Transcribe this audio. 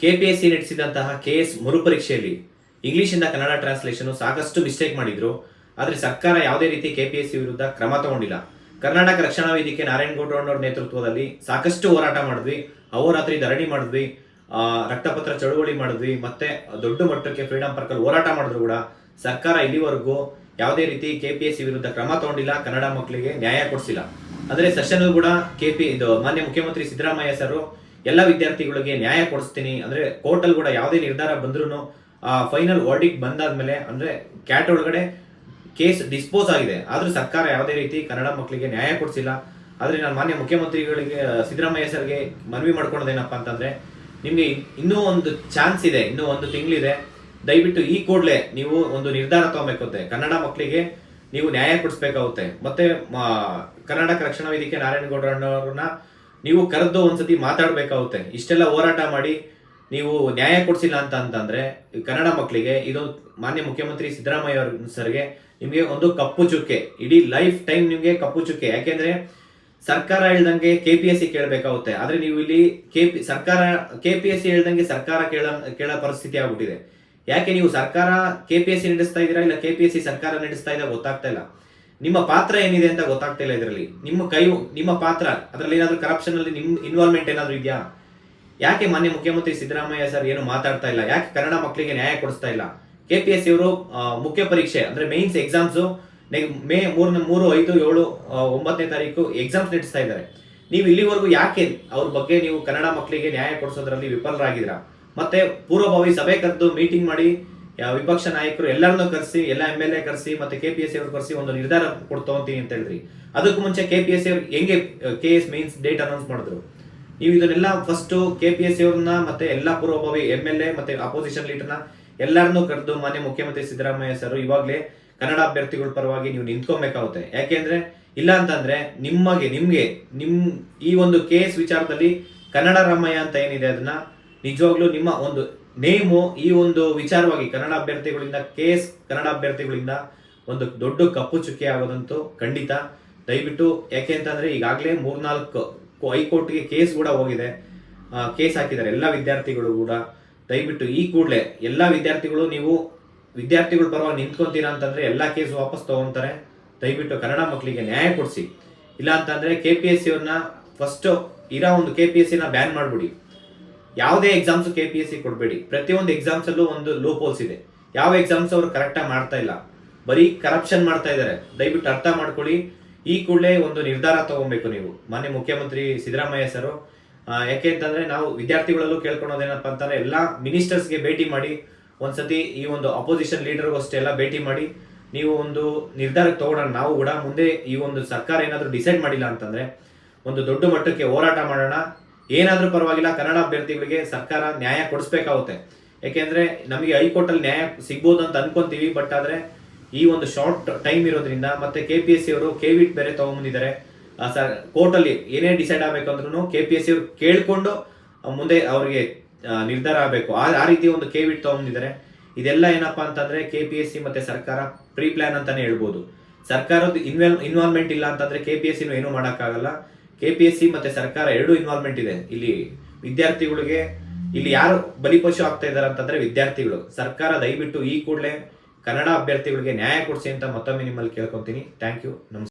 KPSC ನಡೆಸಿದಂತಹ K S ಮರುಪರೀಕ್ಷೆಯಲ್ಲಿ ಇಂಗ್ಲಿಷಿಂದ ಕನ್ನಡ ಟ್ರಾನ್ಸ್ಲೇಷನ್ ಸಾಕಷ್ಟು ಮಿಸ್ಟೇಕ್ ಮಾಡಿದ್ರು. ಆದ್ರೆ ಸರ್ಕಾರ ಯಾವುದೇ ರೀತಿ ಕೆಪಿಎಸ್ಸಿ ವಿರುದ್ಧ ಕ್ರಮ ತಗೊಂಡಿಲ್ಲ. ಕರ್ನಾಟಕ ರಕ್ಷಣಾ ವೇದಿಕೆ ನಾರಾಯಣಗೌಡರವ್ರ ನೇತೃತ್ವದಲ್ಲಿ ಸಾಕಷ್ಟು ಹೋರಾಟ ಮಾಡಿದ್ವಿ. ಅಹೋರಾತ್ರಿ ಧರಣಿ ಮಾಡಿದ್ವಿ. ರಕ್ತಪತ್ರ ಚಳುವಳಿ ಮಾಡಿದ್ವಿ. ಮತ್ತೆ ದೊಡ್ಡ ಮಟ್ಟಕ್ಕೆ ಫ್ರೀಡಂ ಪಾರ್ಕಲ್ಲಿ ಹೋರಾಟ ಮಾಡಿದ್ರು ಕೂಡ. ಸರ್ಕಾರ ಇಲ್ಲಿವರೆಗೂ ಯಾವುದೇ ರೀತಿ ಕೆಪಿಎಸ್ಸಿ ವಿರುದ್ಧ ಕ್ರಮ ತಗೊಂಡಿಲ್ಲ. ಕನ್ನಡ ಮಕ್ಕಳಿಗೆ ನ್ಯಾಯ ಕೊಡಿಸಿಲ್ಲ. ಅಂದ್ರೆ ಸೆಷನ್ ಕೂಡ ಕೆಪಿ ಇದು ಮಾನ್ಯ ಮುಖ್ಯಮಂತ್ರಿ ಸಿದ್ದರಾಮಯ್ಯ ಸರ್ ಎಲ್ಲ ವಿದ್ಯಾರ್ಥಿಗಳಿಗೆ ನ್ಯಾಯ ಕೊಡಿಸ್ತೀನಿ. ಅಂದ್ರೆ ಕೋರ್ಟ್ ಅಲ್ಲಿ ಕೂಡ ಯಾವುದೇ ನಿರ್ಧಾರ ಬಂದ್ರು ಫೈನಲ್ ವರ್ಡಿಕ್ ಬಂದಾದ್ಮೇಲೆ, ಅಂದ್ರೆ ಕ್ಯಾಟ್ ಒಳಗಡೆ ಕೇಸ್ ಡಿಸ್ಪೋಸ್ ಆಗಿದೆ. ಆದ್ರೂ ಸರ್ಕಾರ ಯಾವುದೇ ರೀತಿ ಕನ್ನಡ ಮಕ್ಕಳಿಗೆ ನ್ಯಾಯ ಕೊಡಿಸಿಲ್ಲ. ಆದ್ರೆ ನಾನು ಮಾನ್ಯ ಮುಖ್ಯಮಂತ್ರಿಗಳಿಗೆ, ಸಿದ್ದರಾಮಯ್ಯ ಸರ್ಗೆ ಮನವಿ ಮಾಡ್ಕೊಳೋದೇನಪ್ಪ ಅಂತಂದ್ರೆ, ನಿಮ್ಗೆ ಇನ್ನೂ ಒಂದು ಚಾನ್ಸ್ ಇದೆ, ಇನ್ನೂ ಒಂದು ತಿಂಗಳಿದೆ. ದಯವಿಟ್ಟು ಈ ಕೂಡಲೇ ನೀವು ಒಂದು ನಿರ್ಧಾರ ತಗೋಬೇಕಾಗುತ್ತೆ ಕನ್ನಡ ಮಕ್ಕಳಿಗೆ ನೀವು ನ್ಯಾಯ ಕೊಡಿಸ್ಬೇಕಾಗುತ್ತೆ. ಮತ್ತೆ ಕರ್ನಾಟಕ ರಕ್ಷಣಾ ವೇದಿಕೆ ನಾರಾಯಣಗೌಡರನ್ನ ನೀವು ಕರೆದು ಒಂದ್ಸತಿ ಮಾತಾಡ್ಬೇಕಾಗುತ್ತೆ. ಇಷ್ಟೆಲ್ಲ ಹೋರಾಟ ಮಾಡಿ ನೀವು ನ್ಯಾಯ ಕೊಡಿಸಿಲ್ಲ ಅಂತ ಅಂತಂದ್ರೆ ಕನ್ನಡ ಮಕ್ಕಳಿಗೆ ಇದು ಮಾನ್ಯ ಮುಖ್ಯಮಂತ್ರಿ ಸಿದ್ದರಾಮಯ್ಯ ಅವ್ರ ಸರ್ಗೆ ನಿಮಗೆ ಒಂದು ಕಪ್ಪು ಚುಕ್ಕೆ, ಇಡೀ ಲೈಫ್ ಟೈಮ್ ನಿಮಗೆ ಕಪ್ಪು ಚುಕ್ಕೆ. ಯಾಕೆಂದ್ರೆ ಸರ್ಕಾರ ಹೇಳ್ದಂಗೆ ಕೆ ಪಿ ಎಸ್ ಸಿ ಕೇಳಬೇಕಾಗುತ್ತೆ. ಆದ್ರೆ ನೀವು ಇಲ್ಲಿ ಕೆ ಪಿ ಸರ್ಕಾರ ಕೆ ಪಿ ಎಸ್ ಸಿ ಹೇಳ್ದಂಗೆ ಸರ್ಕಾರ ಕೇಳ, ಕೇಳೋ ಪರಿಸ್ಥಿತಿ ಆಗ್ಬಿಟ್ಟಿದೆ. ಯಾಕೆ ನೀವು ಸರ್ಕಾರ ಕೆ ಪಿ ಎಸ್ ಸಿ ನಡೆಸ್ತಾ ಇದ್ದೀರಾ ಇಲ್ಲ ಕೆ ಪಿ ಎಸ್ ಸಿ ಸರ್ಕಾರ ನಡೆಸ್ತಾ ಇದೆ ಗೊತ್ತಾಗ್ತಾ ಇಲ್ಲ. ನಿಮ್ಮ ಪಾತ್ರ ಏನಿದೆ ಅಂತ ಗೊತ್ತಾಗ್ತಾ ಇಲ್ಲ ಇದರಲ್ಲಿ. ನಿಮ್ಮ ಕೈ, ನಿಮ್ಮ ಪಾತ್ರ, ಅದರಲ್ಲಿ ಏನಾದರೂ ಕರಪ್ಷನ್ ಅಲ್ಲಿ ನಿಮ್ ಇನ್ವಾಲ್ವ್ಮೆಂಟ್ ಏನಾದರೂ ಇದೆಯಾ? ಯಾಕೆ ಮಾನ್ಯ ಮುಖ್ಯಮಂತ್ರಿ ಸಿದ್ದರಾಮಯ್ಯ ಸರ್ ಏನು ಮಾತಾಡ್ತಾ ಇಲ್ಲ? ಯಾಕೆ ಕನ್ನಡ ಮಕ್ಕಳಿಗೆ ನ್ಯಾಯ ಕೊಡಿಸ್ತಾ ಇಲ್ಲ? ಕೆ ಪಿ ಎಸ್ ಇವರು ಮುಖ್ಯ ಪರೀಕ್ಷೆ, ಅಂದ್ರೆ ಮೇನ್ಸ್ ಎಕ್ಸಾಮ್ಸ್ ಮೇ ಮೂರ್ ಮೂರು, ಐದು, ಏಳು ಒಂಬತ್ತನೇ ತಾರೀಕು ಎಕ್ಸಾಮ್ಸ್ ನಡೆಸ್ತಾ ಇದ್ದಾರೆ. ನೀವು ಇಲ್ಲಿವರೆಗೂ ಯಾಕೆ ಅವ್ರ ಬಗ್ಗೆ ನೀವು ಕನ್ನಡ ಮಕ್ಕಳಿಗೆ ನ್ಯಾಯ ಕೊಡಿಸೋದ್ರಲ್ಲಿ ವಿಫಲರಾಗಿದ್ದೀರಾ? ಮತ್ತೆ ಪೂರ್ವಭಾವಿ ಸಭೆ ಕರೆದು ಮೀಟಿಂಗ್ ಮಾಡಿ ವಿಪಕ್ಷ ನಾಯಕರು ಎಲ್ಲರನ್ನು ಕರೆಸಿ, ಎಲ್ಲ ಎಂ ಎಲ್ ಎ ಕರೆಸಿ ಮತ್ತೆ ಕೆ ಪಿ ಎಸ್ ಸಿ ಅವ್ರು ಕರೆಸಿ ಒಂದು ನಿರ್ಧಾರ ಕೊಡ್ತೀನಿ ಅಂತ ಹೇಳಿದ್ರಿ. ಅದಕ್ಕೂ ಮುಂಚೆ ಕೆ ಪಿ ಎಸ್ ಸಿ ಅವ್ರು ಹೆಂಗೆ K S means date announce ಮಾಡಿದ್ರು? ನೀವು ಇದನ್ನೆಲ್ಲ ಫಸ್ಟ್ ಕೆ ಪಿ ಎಸ್ ಅವ್ರನ್ನ ಮತ್ತೆ ಎಲ್ಲಾ ಪೂರ್ವಭಾವಿ ಎಂ ಎಲ್ ಎ ಮತ್ತೆ ಅಪೋಸಿಷನ್ ಲೀಡರ್ನ ಎಲ್ಲರನ್ನೂ ಕರೆದು ಮಾನ್ಯ ಮುಖ್ಯಮಂತ್ರಿ ಸಿದ್ದರಾಮಯ್ಯ ಸರ್ ಇವಾಗಲೇ ಕನ್ನಡ ಅಭ್ಯರ್ಥಿಗಳ ಪರವಾಗಿ ನೀವು ನಿಂತ್ಕೊಬೇಕಾಗುತ್ತೆ. ಯಾಕೆಂದ್ರೆ, ಇಲ್ಲ ಅಂತಂದ್ರೆ ನಿಮಗೆ ನಿಮ್ಗೆ, ನಿಮ್ ಈ ಒಂದು ಕೇಸ್ ವಿಚಾರದಲ್ಲಿ ಕನ್ನಡ ರಾಮಯ್ಯ ಅಂತ ಏನಿದೆ, ಅದನ್ನ ನಿಜವಾಗ್ಲೂ ನಿಮ್ಮ ಒಂದು ನೇಮು ಈ ಒಂದು ವಿಚಾರವಾಗಿ ಕನ್ನಡ ಅಭ್ಯರ್ಥಿಗಳಿಂದ, ಕೇಸ್ ಕನ್ನಡ ಅಭ್ಯರ್ಥಿಗಳಿಂದ ಒಂದು ದೊಡ್ಡ ಕಪ್ಪು ಚುಕ್ಕೆ ಆಗೋದಂತೂ ಖಂಡಿತ. ದಯವಿಟ್ಟು ಯಾಕೆ ಅಂತಂದ್ರೆ ಈಗಾಗಲೇ ಮೂರ್ನಾಲ್ಕು ಹೈಕೋರ್ಟ್ಗೆ ಕೇಸ್ ಕೂಡ ಹೋಗಿದೆ. ಕೇಸ್ ಹಾಕಿದ್ದಾರೆ ಎಲ್ಲ ವಿದ್ಯಾರ್ಥಿಗಳು ಕೂಡ. ದಯವಿಟ್ಟು ಈ ಕೂಡಲೇ ಎಲ್ಲ ವಿದ್ಯಾರ್ಥಿಗಳು ನೀವು ವಿದ್ಯಾರ್ಥಿಗಳು ಪರವಾಗಿ ನಿಂತ್ಕೊಂತೀರಾ ಅಂತಂದ್ರೆ ಎಲ್ಲ ಕೇಸ್ ವಾಪಸ್ ತಗೊಂತಾರೆ. ದಯವಿಟ್ಟು ಕನ್ನಡ ಮಕ್ಕಳಿಗೆ ನ್ಯಾಯ ಕೊಡಿಸಿ. ಇಲ್ಲ ಅಂತಂದ್ರೆ K P S C first first ಇರೋ ಒಂದು ಕೆ ಪಿ ಎಸ್ ಸಿನ ಬ್ಯಾನ್ ಮಾಡ್ಬಿಡಿ. ಯಾವುದೇ exams K P S C ಕೊಡಬೇಡಿ. ಪ್ರತಿಯೊಂದು ಎಕ್ಸಾಮ್ಸ್ ಅಲ್ಲೂ ಒಂದು ಲೂಪ್ ಹೋಲ್ಸ್ ಇದೆ. ಯಾವ ಎಕ್ಸಾಮ್ಸ್ ಅವರು ಕರೆಕ್ಟಾಗಿ ಮಾಡ್ತಾ ಇಲ್ಲ. ಬರೀ ಕರಪ್ಷನ್ ಮಾಡ್ತಾ ಇದ್ದಾರೆ ದಯವಿಟ್ಟು ಅರ್ಥ ಮಾಡ್ಕೊಳ್ಳಿ. ಈ ಕೂಡಲೇ ಒಂದು ನಿರ್ಧಾರ ತಗೊಬೇಕು ನೀವು. ಮಾನ್ಯ ಮುಖ್ಯಮಂತ್ರಿ ಸಿದ್ದರಾಮಯ್ಯ ಸರ್ ಯಾಕೆ ಅಂತಂದ್ರೆ ನಾವು ವಿದ್ಯಾರ್ಥಿಗಳಲ್ಲೂ ಕೇಳ್ಕೊಳೋದೇನಪ್ಪ ಅಂತಂದ್ರೆ ಎಲ್ಲ ಮಿನಿಸ್ಟರ್ಸ್ಗೆ ಭೇಟಿ ಮಾಡಿ, ಒಂದ್ಸತಿ ಈ ಒಂದು ಅಪೋಸಿಷನ್ ಲೀಡರ್ಗೂ ಅಷ್ಟೇ ಎಲ್ಲ ಭೇಟಿ ಮಾಡಿ, ನೀವು ಒಂದು ನಿರ್ಧಾರಕ್ಕೆ ತಗೊಳ್ಳೋಣ ನಾವು ಕೂಡ ಮುಂದೆ ಈ ಒಂದು ಸರ್ಕಾರ ಏನಾದರೂ ಡಿಸೈಡ್ ಮಾಡಿಲ್ಲ ಅಂತಂದ್ರೆ, ಒಂದು ದೊಡ್ಡ ಮಟ್ಟಕ್ಕೆ ಹೋರಾಟ ಮಾಡೋಣ. ಏನಾದ್ರೂ ಪರವಾಗಿಲ್ಲ, ಕನ್ನಡ ಅಭ್ಯರ್ಥಿಗಳಿಗೆ ಸರ್ಕಾರ ನ್ಯಾಯ ಕೊಡಿಸ್ಬೇಕಾಗುತ್ತೆ. ಯಾಕೆಂದ್ರೆ ನಮಗೆ ಹೈಕೋರ್ಟ್ ಅಲ್ಲಿ ನ್ಯಾಯ ಸಿಗ್ಬೋದು ಅಂತ ಅನ್ಕೊಂತೀವಿ, ಬಟ್ ಆದ್ರೆ ಈ ಒಂದು ಶಾರ್ಟ್ ಟೈಮ್ ಇರೋದ್ರಿಂದ ಮತ್ತೆ ಕೆ ಪಿ ಎಸ್ ಸಿ ಅವರು ಕೆ ವಿಟ್ ಬೇರೆ ತಗೊಂಡ್ಬಂದಿದ್ದಾರೆ ಸರ್ ಕೋರ್ಟ್ ಅಲ್ಲಿ ಏನೇ ಡಿಸೈಡ್ ಆಗ್ಬೇಕಂದ್ರೂ ಕೆ ಪಿ ಎಸ್ ಸಿ ಅವರು ಕೇಳಿಕೊಂಡು ಮುಂದೆ ಅವರಿಗೆ ನಿರ್ಧಾರ ಆಗಬೇಕು. ಆ ಆ ರೀತಿ ಒಂದು ಕೆ ವಿಟ್ ತಗೊಂಡಿದ್ದಾರೆ ಇದೆಲ್ಲ ಏನಪ್ಪಾ ಅಂತಂದ್ರೆ ಕೆ ಪಿ ಎಸ್ ಸಿ ಮತ್ತೆ ಸರ್ಕಾರ ಪ್ರೀ ಪ್ಲಾನ್ ಅಂತಾನೆ ಹೇಳ್ಬೋದು. ಸರ್ಕಾರದ ಇನ್ವಾಲ್ ಇನ್ವಾಲ್ವ್ಮೆಂಟ್ ಇಲ್ಲ ಅಂತಂದ್ರೆ ಕೆ ಪಿ ಎಸ್ ಸಿನೂ ಏನೂ ಮಾಡೋಕ್ಕಾಗಲ್ಲ. ಕೆ ಪಿ ಎಸ್ ಸಿ ಮತ್ತೆ ಸರ್ಕಾರ ಎರಡು ಇನ್ವಾಲ್ವ್ಮೆಂಟ್ ಇದೆ. ಇಲ್ಲಿ ವಿದ್ಯಾರ್ಥಿಗಳಿಗೆ, ಇಲ್ಲಿ ಯಾರು ಬಲಿಪಶು ಆಗ್ತಾ ಇದ್ದಾರೆ ಅಂತಂದ್ರೆ ವಿದ್ಯಾರ್ಥಿಗಳು. ಸರ್ಕಾರ ದಯವಿಟ್ಟು ಈ ಕೂಡಲೇ ಕನ್ನಡ ಅಭ್ಯರ್ಥಿಗಳಿಗೆ ನ್ಯಾಯ ಕೊಡಿಸಿ ಅಂತ ಮತ್ತೊಮ್ಮೆ ನಿಮ್ಮಲ್ಲಿ ಕೇಳ್ಕೊಂತೀನಿ. ಥ್ಯಾಂಕ್ ಯು ನಮಸ್ಕಾರ.